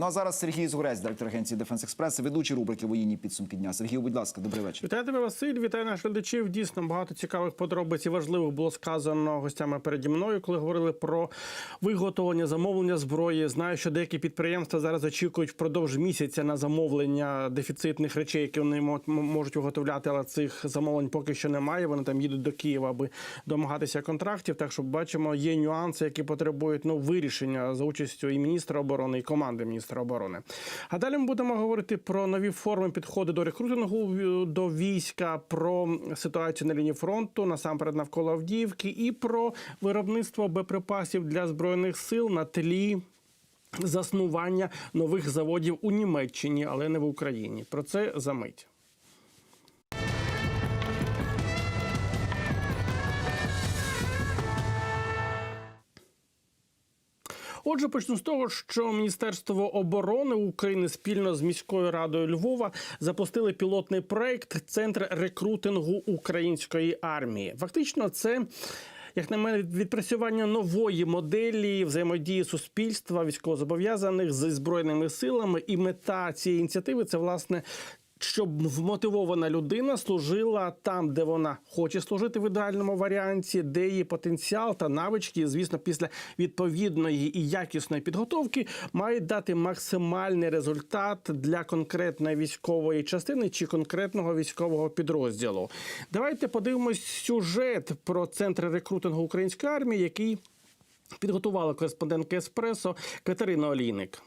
Ну а зараз Сергій Згурець, директор агенції Дефенс Експрес, ведучий рубрики Воєнні підсумки дня. Сергію, будь ласка, добрий вечір. Вітаю тебе, Василь. Вітаю наших глядачів. Дійсно багато цікавих подробиць і важливих було сказано гостями переді мною, коли говорили про виготовлення замовлення зброї. Знаю, що деякі підприємства зараз очікують впродовж місяця на замовлення дефіцитних речей, які вони мо- можуть виготовляти, але цих замовлень поки що немає. Вони там їдуть до Києва, аби домагатися контрактів. Так що бачимо, є нюанси, які потребують ну вирішення за участю і міністра оборони, і команди міністра оборони. А далі ми будемо говорити про нові форми підходу до рекрутингу е, до війська, про ситуацію на лінії фронту, насамперед навколо Авдіївки, і про виробництво боєприпасів для збройних сил на тлі. Заснування нових заводів у Німеччині, але не в Україні. Про це за мить. Отже, почну з того, що Міністерство оборони України спільно з міською радою Львова запустили пілотний проект Центр рекрутингу української армії. Фактично, це. Як на мене, відпрацювання нової моделі взаємодії суспільства військовозобов'язаних зі збройними силами, і мета цієї ініціативи це власне щоб вмотивована людина служила там, де вона хоче служити в ідеальному варіанті, де її потенціал та навички, звісно, після відповідної і якісної підготовки мають дати максимальний результат для конкретної військової частини чи конкретного військового підрозділу. Давайте подивимось сюжет про центр рекрутингу української армії, який підготувала кореспондентка Еспресо Катерина Олійник.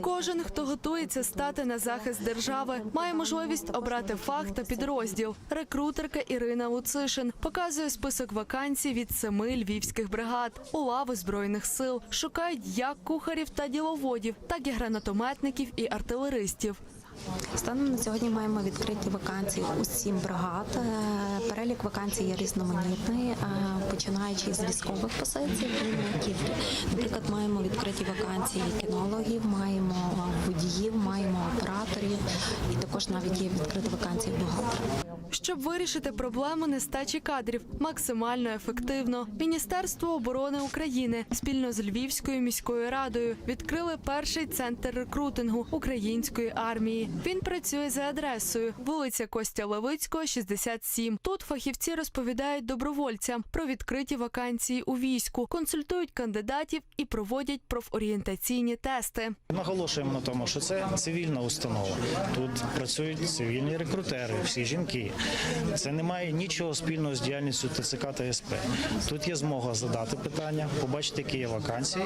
Кожен, хто готується стати на захист держави, має можливість обрати фах та підрозділ. Рекрутерка Ірина Луцишин показує список вакансій від семи львівських бригад у лави збройних сил. Шукають як кухарів та діловодів, так і гранатометників і артилеристів. Станом на сьогодні маємо відкриті вакансії у сім бригад. Е, Перелік вакансій є різноманітний, е, починаючи з військових позицій. Наприклад, маємо відкриті вакансії кінологів, маємо водіїв, маємо операторів, і також навіть є відкриті вакансії бухгалтерів. Щоб вирішити проблему нестачі кадрів максимально ефективно, Міністерство оборони України спільно з Львівською міською радою відкрили перший центр рекрутингу української армії. Він працює за адресою вулиця Костя Левицького, 67. Тут фахівці розповідають добровольцям про відкриті вакансії у війську, консультують кандидатів і проводять профорієнтаційні тести. Наголошуємо на тому, що це цивільна установа. Тут працюють цивільні рекрутери, всі жінки. Це не має нічого спільного з діяльністю ТЦК та СП. Тут є змога задати питання, побачити, які є вакансії,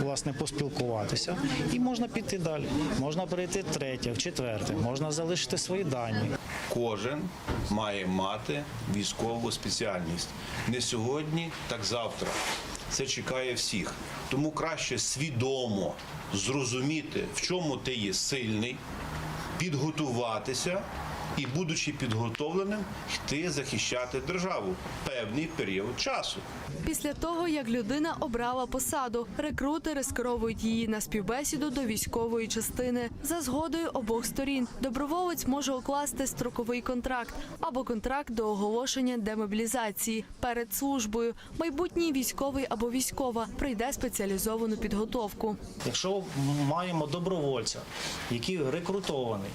власне, поспілкуватися, і можна піти далі. Можна перейти третє, в четверте, можна залишити свої дані. Кожен має мати військову спеціальність не сьогодні, так завтра. Це чекає всіх. Тому краще свідомо зрозуміти, в чому ти є сильний, підготуватися і, будучи підготовленим, йти захищати державу певний період часу. Після того, як людина обрала посаду, рекрутери скеровують її на співбесіду до військової частини. За згодою обох сторін доброволець може укласти строковий контракт або контракт до оголошення демобілізації перед службою. Майбутній військовий або військова пройде спеціалізовану підготовку. Якщо маємо добровольця, який рекрутований,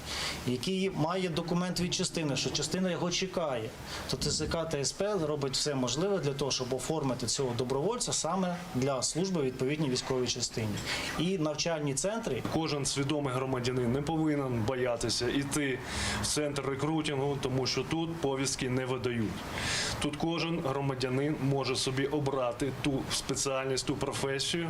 який має документ від частини, що частина його чекає, то ТЦК та СП робить все можливе для того, щоб оформити цього добровольця саме для служби в відповідній військовій частині. І навчальні центри Кожен свідомий громадянин не повинен боятися йти в центр рекрутингу, тому що тут повістки не видають. Тут кожен громадянин може собі обрати ту спеціальність, ту професію,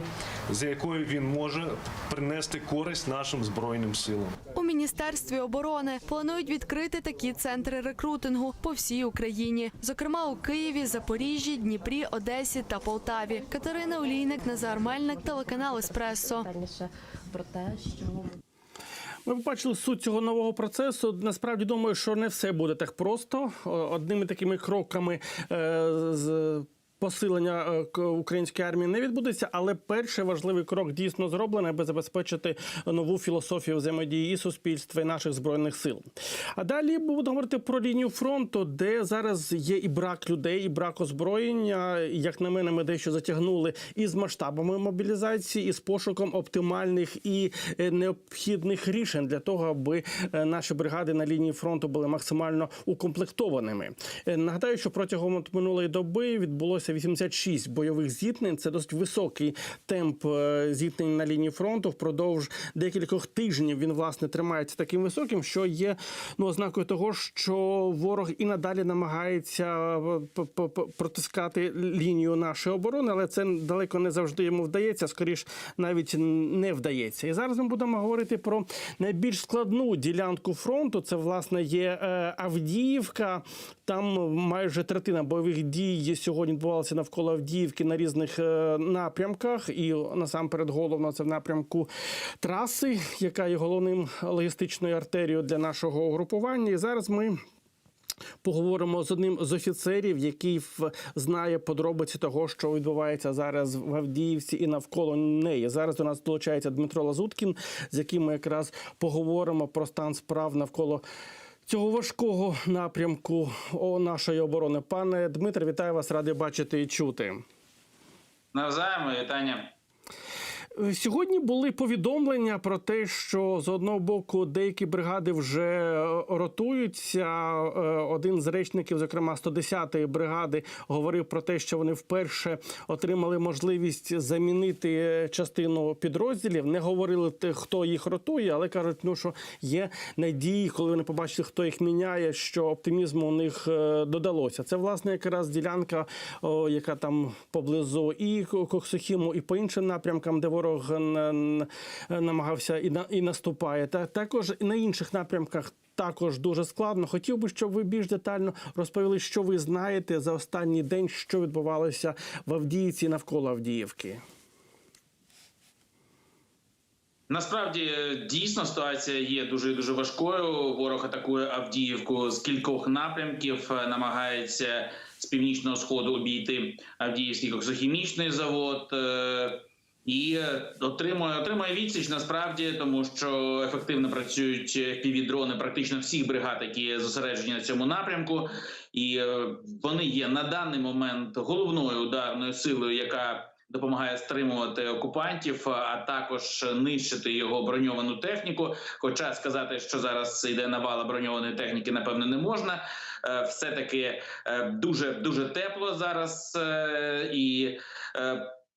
з якою він може принести користь нашим збройним силам. У міністерстві оборони планують відкрити такі центри рекрутингу по всій Україні, зокрема у Києві, Запоріжжі, Дніпрі, Одесі та Полтаві. Катерина Олійник, Назар Мельник, телеканал Еспресо. Ми побачили суть цього нового процесу. Насправді думаю, що не все буде так просто. Одними такими кроками е, з посилення е, української армії не відбудеться, але перший важливий крок дійсно зроблений, аби забезпечити нову філософію взаємодії і суспільства і наших збройних сил. А далі будемо говорити про лінію фронту, де зараз є і брак людей, і брак озброєння. Як на мене, ми дещо затягнули і з масштабами мобілізації, і з пошуком оптимальних і е, необхідних рішень для того, аби е, наші бригади на лінії фронту були максимально укомплектованими. Нагадаю, що протягом минулої доби відбулося 86 бойових зіткнень. Це досить високий темп е, зіткнень на лінії фронту. Впродовж декількох тижнів він власне тримається таким високим, що є ну ознакою того, що ворог і надалі намагається е, протискати лінію нашої оборони, але це далеко не завжди йому вдається. Скоріш навіть не вдається. І зараз ми будемо говорити про найбільш складну ділянку фронту. Це власне є е, Авдіївка. Там майже третина бойових дій сьогодні відбувалася навколо Авдіївки на різних е, напрямках. І насамперед головно це в напрямку траси, яка є головним логістичною артерією для нашого угрупування. І зараз ми. Поговоримо з одним з офіцерів, який знає подробиці того, що відбувається зараз в Авдіївці і навколо неї. Зараз до нас долучається Дмитро Лазуткін, з яким ми якраз поговоримо про стан справ навколо цього важкого напрямку нашої оборони. Пане Дмитре, вітаю вас, радий бачити і чути. Навзаємо вітання. Е, Сьогодні були повідомлення про те, що з одного боку деякі бригади вже е, ротуються. Е, Один з речників, зокрема 110-ї бригади, говорив про те, що вони вперше отримали можливість замінити частину підрозділів. Не говорили хто їх ротує, але кажуть, ну що є надії, коли вони побачили, хто їх міняє, що оптимізму у них додалося. Це власне якраз ділянка, яка там поблизу і Коксохіму, і по іншим напрямкам, де ворог н- намагався і на і наступає. Та також на інших напрямках. Також дуже складно. Хотів би, щоб ви більш детально розповіли, що ви знаєте за останній день, що відбувалося в Авдіївці навколо Авдіївки. Насправді е, дійсно ситуація є дуже дуже важкою. Ворог атакує Авдіївку з кількох напрямків, е, намагається з північного сходу обійти Авдіївський коксохімічний завод. І е, отримує отримує відсіч насправді, тому що ефективно працюють півдрони практично всіх бригад, які зосереджені на цьому напрямку, і е, вони є на даний момент головною ударною силою, яка допомагає стримувати окупантів, а також нищити його броньовану техніку. Хоча сказати, що зараз йде навала броньованої техніки, напевно, не можна. Е, Все таки дуже дуже тепло зараз і.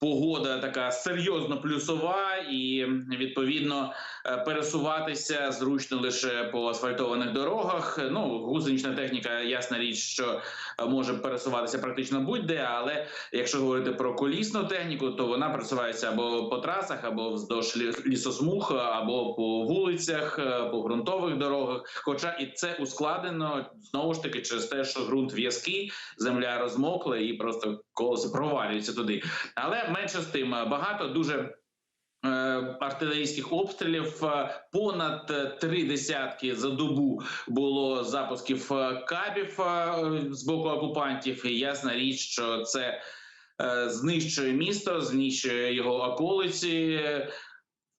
Погода така серйозно плюсова, і відповідно е, пересуватися зручно лише по асфальтованих дорогах. Ну гусенична техніка, ясна річ, що е, може пересуватися практично будь-де. Але якщо говорити про колісну техніку, то вона пересувається або по трасах, або вздовж лі- лісосмуг, або по вулицях, е, по ґрунтових дорогах. Хоча і це ускладнено знову ж таки через те, що ґрунт в'язкий, земля розмокла і просто колеса провалюються туди. Але менше з тим багато дуже. е, Артилерійських обстрілів Е, понад е, три десятки за добу було запусків кабів з боку окупантів. І ясна річ, що це знищує місто, знищує його околиці,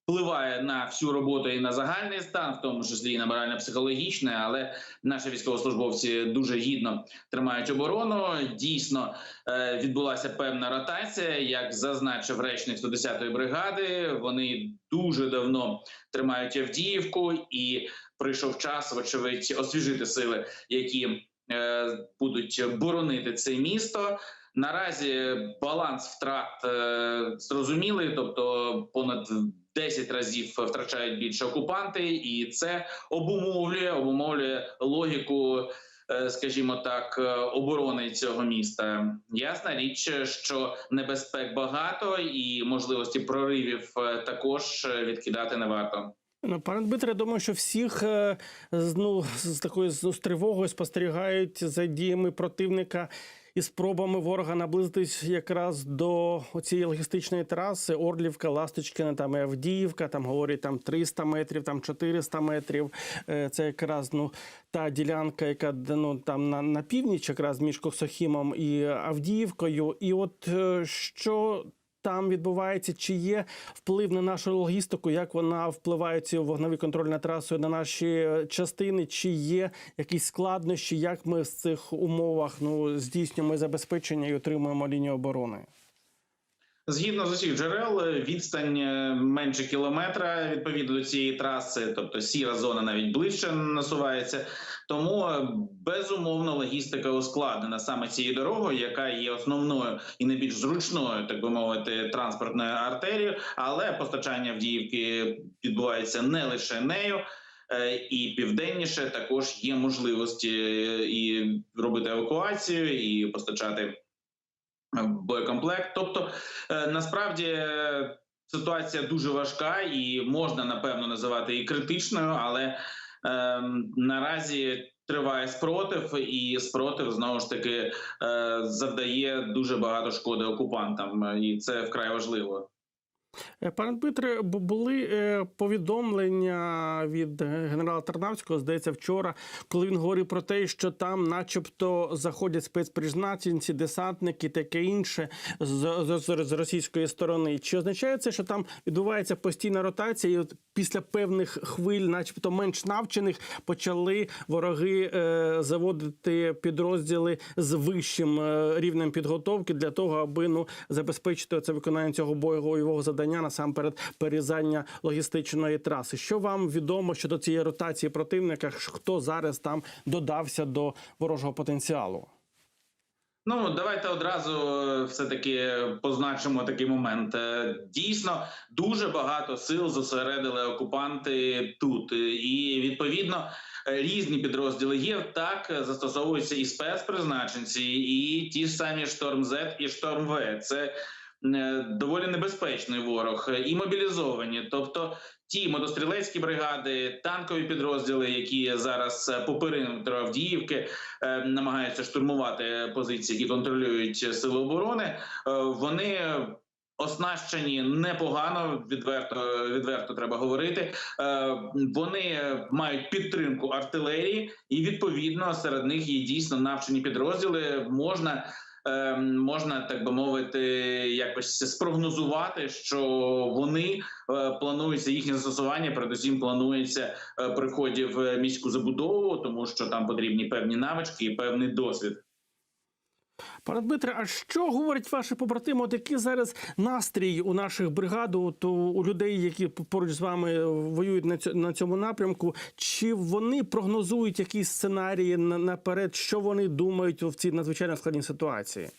впливає на всю роботу і на загальний стан, в тому числі і на морально-психологічне. Але наші військовослужбовці дуже гідно тримають оборону. Дійсно е, відбулася певна ротація, як зазначив речник 110-ї бригади. Вони дуже давно тримають Авдіївку, і прийшов час, вочевидь, освіжити сили, які е, будуть боронити це місто. Наразі баланс втрат е, зрозумілий, тобто понад 10 разів втрачають більше окупанти, і це обумовлює, обумовлює логіку, е, скажімо так, е, оборони цього міста. Ясна річ, що небезпек багато, і можливості проривів е, також відкидати не варто. Ну, пане Дмитре, я думаю, що всіх ну, з такою з тривогою спостерігають за діями противника із спробами ворога наблизитись якраз до цієї логістичної траси Орлівка, Ласточкина, там і Авдіївка. Там говорять там 300 метрів, там 400 метрів. Е, Це якраз ну та ділянка, яка ну там на, на північ, якраз між Косохімом і Авдіївкою. І от е, що там відбувається, чи є вплив на нашу логістику, як вона впливає ці вогневі контрольні трасою на наші частини, чи є якісь складнощі, як ми в цих умовах ну здійснюємо забезпечення і отримуємо лінію оборони? Згідно з усіх джерел, відстань е, менше кілометра відповідно до цієї траси, тобто сіра зона навіть ближче насувається. Тому е, безумовно логістика ускладнена саме цією дорогою, яка є основною і найбільш зручною, так би мовити, транспортною артерією. Але постачання Авдіївки відбувається не лише нею. Е, І південніше також є можливості і робити евакуацію, і постачати боєкомплект. Тобто, е, насправді е, ситуація дуже важка і можна напевно називати її критичною, але е, наразі триває спротив, і спротив знову ж таки е, завдає дуже багато шкоди окупантам, і це вкрай важливо. Е, Пане Дмитре, бу- були е, повідомлення від е, генерала Тарнавського, здається, вчора, коли він говорив про те, що там, начебто, заходять спецпризначенці, десантники, таке інше з, з, з- російської сторони. Чи означає це, що там відбувається постійна ротація, і от після певних хвиль, начебто менш навчених, почали вороги е, заводити підрозділи з вищим рівнем підготовки для того, аби ну забезпечити це виконання цього бойового завдання насамперед перерізання логістичної траси. Що вам відомо щодо цієї ротації противника? Хто зараз там додався до ворожого потенціалу? Ну давайте одразу все таки позначимо такий момент. Е, Дійсно, дуже багато сил зосередили окупанти тут, Е, і відповідно е, різні підрозділи є. Так е, застосовуються і спецпризначенці, і ті ж самі шторм З і шторм В. Це е, доволі небезпечний ворог е, і мобілізовані, тобто. Ті мотострілецькі бригади, танкові підрозділи, які зараз е, по периметру Авдіївки е, намагаються штурмувати позиції, які контролюють сили оборони. е, Вони оснащені непогано, відверто відверто треба говорити. Е, Вони мають підтримку артилерії, і відповідно серед них є дійсно навчені підрозділи. Можна. Е, Можна так би мовити, якось спрогнозувати, що вони плануються планується їхнє застосування. Передусім планується приході в міську забудову, тому що там потрібні певні навички і певний досвід. Пане Дмитре, а що говорять ваші побратими? От який зараз настрій у наших бригад, от у, людей, які поруч з вами воюють на цьому, на цьому напрямку? Чи вони прогнозують якісь сценарії наперед? Що вони думають в цій надзвичайно складній ситуації?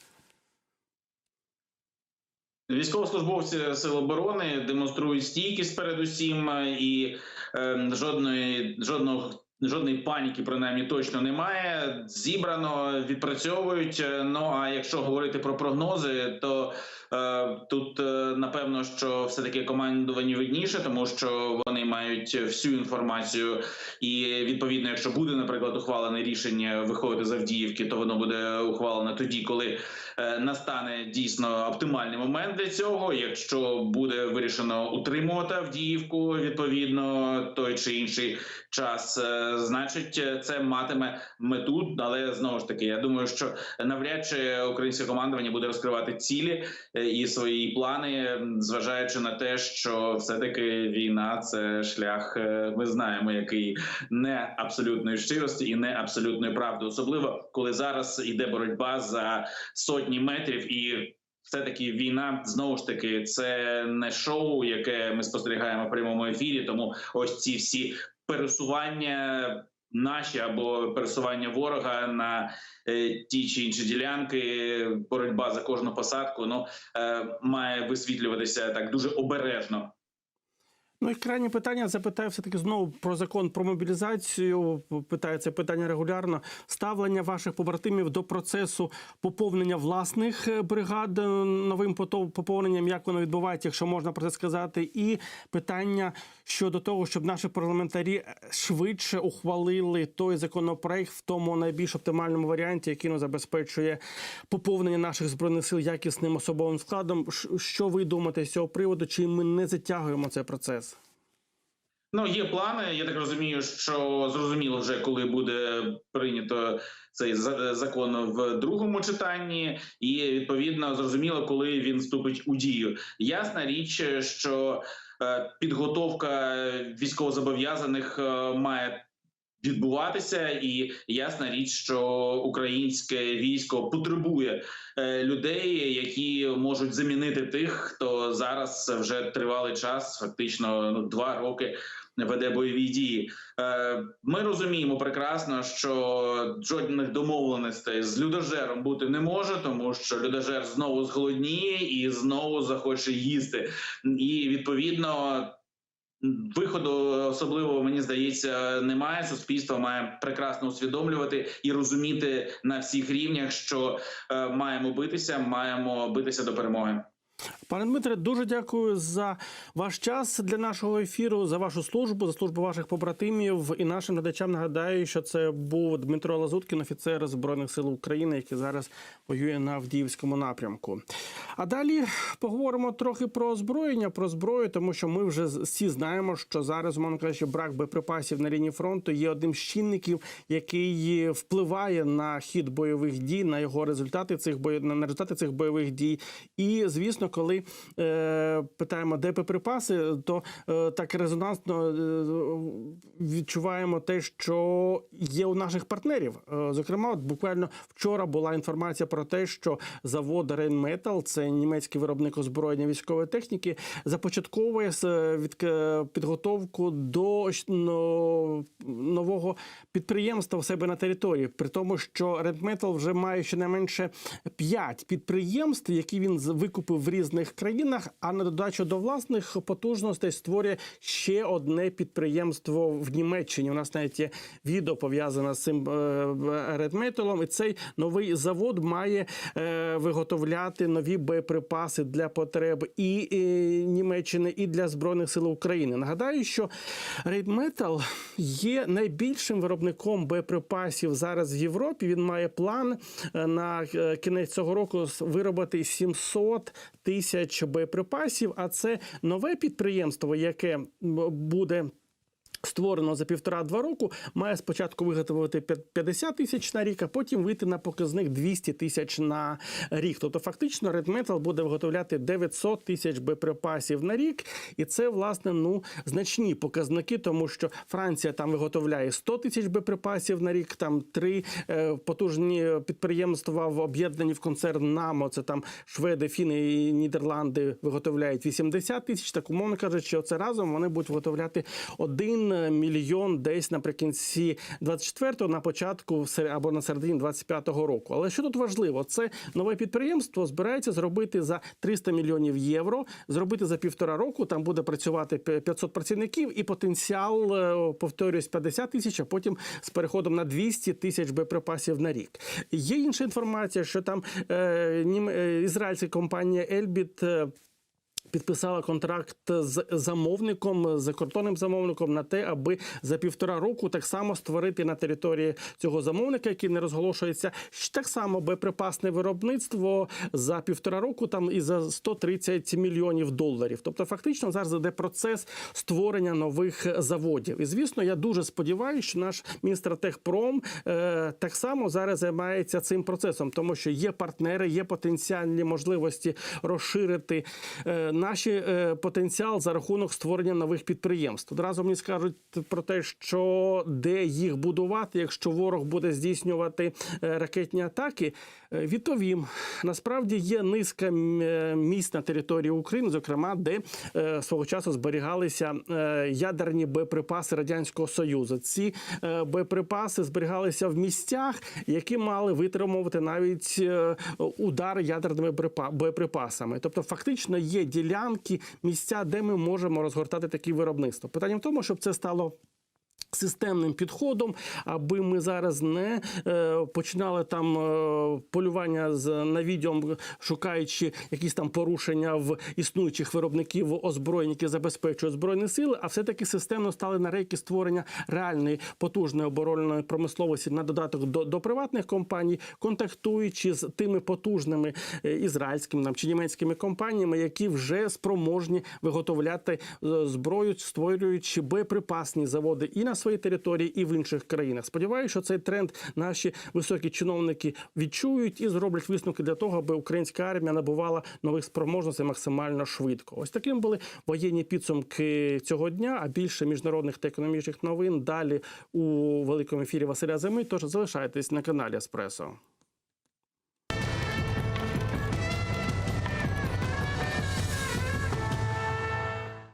Військовослужбовці Сил оборони демонструють стійкість передусім, е, і е, жодної жодного. Жодної паніки принаймні точно немає. Зібрано відпрацьовують. Е, Ну а якщо говорити про прогнози, то е, тут е, напевно, що все таки командувані видніше, тому що вони мають всю інформацію. І відповідно, якщо буде, наприклад, ухвалене рішення виходити з Авдіївки, то воно буде ухвалено тоді, коли е, настане дійсно оптимальний момент для цього. Якщо буде вирішено утримувати Авдіївку, відповідно той чи інший час, е, значить це матиме мету. Але знову ж таки, я думаю, що навряд чи українське командування буде розкривати цілі е, і свої плани, зважаючи на те, що все таки війна це шлях. е, Ми знаємо, який не абсолютної щирості і не абсолютної правди, особливо коли зараз іде боротьба за сотні метрів і. Все таки війна знову ж таки це не шоу, яке ми спостерігаємо в прямому ефірі. Тому ось ці всі пересування наші або пересування ворога на е, ті чи інші ділянки, боротьба за кожну посадку, ну е, має висвітлюватися так дуже обережно. Ну і крайнє питання запитаю все таки знову про закон про мобілізацію. Це питання регулярно. Ставлення ваших побратимів до процесу поповнення власних е, бригад новим поповненням, як воно відбувається, якщо можна про це сказати, і питання щодо того, щоб наші парламентарі е, швидше ухвалили той законопроект в тому найбільш оптимальному варіанті, який ну, забезпечує поповнення наших збройних сил якісним особовим складом. Що ви думаєте з цього приводу? Чи ми не затягуємо цей процес? Ну, є плани. Я так розумію, що зрозуміло вже, коли буде прийнято цей за- закон в другому читанні, і відповідно зрозуміло, коли він вступить у дію. Ясна річ, що підготовка військовозобов'язаних е, має. Відбуватися, і ясна річ, що українське військо потребує е, людей, які можуть замінити тих, хто зараз вже тривалий час, фактично ну два роки веде бойові дії. Е, Ми розуміємо прекрасно, що жодних домовленостей з людожером бути не може, тому що людожер знову зголодніє і знову захоче їсти. І відповідно. Виходу особливо мені здається немає. Суспільство має прекрасно усвідомлювати і розуміти на всіх рівнях, що е, маємо битися, маємо битися до перемоги. Пане Дмитре, дуже дякую за ваш час для нашого ефіру, за вашу службу, за службу ваших побратимів. І нашим глядачам нагадаю, що це був Дмитро Лазуткін, офіцер збройних сил України, який зараз воює на Авдіївському напрямку. А далі поговоримо трохи про озброєння, про зброю, тому що ми вже всі знаємо, що зараз, умовно кажучи, брак боєприпасів на лінії фронту є одним з чинників, який впливає на хід бойових дій, на його результати цих бої... на результати цих бойових дій. І звісно, коли е, питаємо, де боєприпаси, то е, так резонансно е, відчуваємо те, що є у наших партнерів. Е, зокрема, от буквально вчора була інформація про те, що завод Rheinmetall, це німецький виробник озброєння військової техніки, започатковує з- від е, підготовку до нового підприємства у себе на території. При тому, що Rheinmetall вже має щонайменше 5 підприємств, які він викупив в різних країнах. А на додачу до власних потужностей створює ще одне підприємство в Німеччині. У нас навіть є відео пов'язане з цим редметалом. І цей новий завод має е, виготовляти нові боєприпаси для потреб і, Німеччини, і для збройних сил України. Нагадаю, що Рейдметал є найбільшим виробником боєприпасів зараз в Європі. Він має план е, на е, кінець цього року виробити 700 тисяч боєприпасів. А це нове підприємство, яке буде. Створено за півтора-два року, має спочатку виготовити п'ят- 50 тисяч на рік, а потім вийти на показник 200 тисяч на рік. Тобто, фактично, Red Metal буде виготовляти 900 тисяч боєприпасів на рік, і це власне ну значні показники, тому що Франція там виготовляє 100 тисяч боєприпасів на рік. Там три е, потужні підприємства в об'єднані в концерн НАМО. Це там Шведи, Фіни і Нідерланди виготовляють 80 тисяч. Так умовно кажучи, оце разом вони будуть виготовляти 1 мільйон десь наприкінці 24-го, на початку або на середині 25-го року. Але що тут важливо? Це нове підприємство збирається зробити за 300 мільйонів євро. Зробити за півтора року. Там буде працювати 500 працівників, і потенціал е, повторюсь 50 тисяч, а потім з переходом на 200 тисяч боєприпасів на рік. Є інша інформація, що там е, е, ізраїльська компанія Ельбіт. Підписала контракт з замовником, з закордонним замовником на те, аби за півтора року так само створити на території цього замовника, який не розголошується, так само боєприпасне виробництво за півтора року, там і за 130 мільйонів доларів. Тобто, фактично зараз іде процес створення нових заводів. І звісно, я дуже сподіваюся, що наш Мінстратехпром е, так само зараз займається цим процесом, тому що є партнери, є потенціальні можливості розширити. Е, наші е, потенціал за рахунок створення нових підприємств. Одразу мені скажуть про те, що де їх будувати, якщо ворог буде здійснювати е, ракетні атаки. Е, Відповім, насправді є низка місць на території України, зокрема, де свого часу зберігалися ядерні боєприпаси радянського союзу. Ці боєприпаси зберігалися в місцях, які мали витримувати навіть удар ядерними боєприпа- боєприпасами. Тобто, фактично є ділянки ділянки, місця, де ми можемо розгортати такі виробництва. Питання в тому, щоб це стало. Системним підходом, аби ми зараз не е, починали там е, полювання з навіддям, шукаючи якісь там порушення в існуючих виробників озброєнь, які забезпечують збройні сили, а все-таки системно стали на рейки створення реальної потужної оборонної промисловості. На додаток до, до приватних компаній, контактуючи з тими потужними е, ізраїльськими нам чи німецькими компаніями, які вже спроможні виготовляти зброю, створюючи боєприпасні заводи і на своїй території, і в інших країнах. Сподіваюся, що цей тренд наші високі чиновники відчують і зроблять висновки для того, аби українська армія набувала нових спроможностей максимально швидко. Ось таким були воєнні підсумки цього дня. А більше міжнародних та економічних новин далі у великому ефірі Василя Зими. Тож залишайтесь на каналі Еспресо.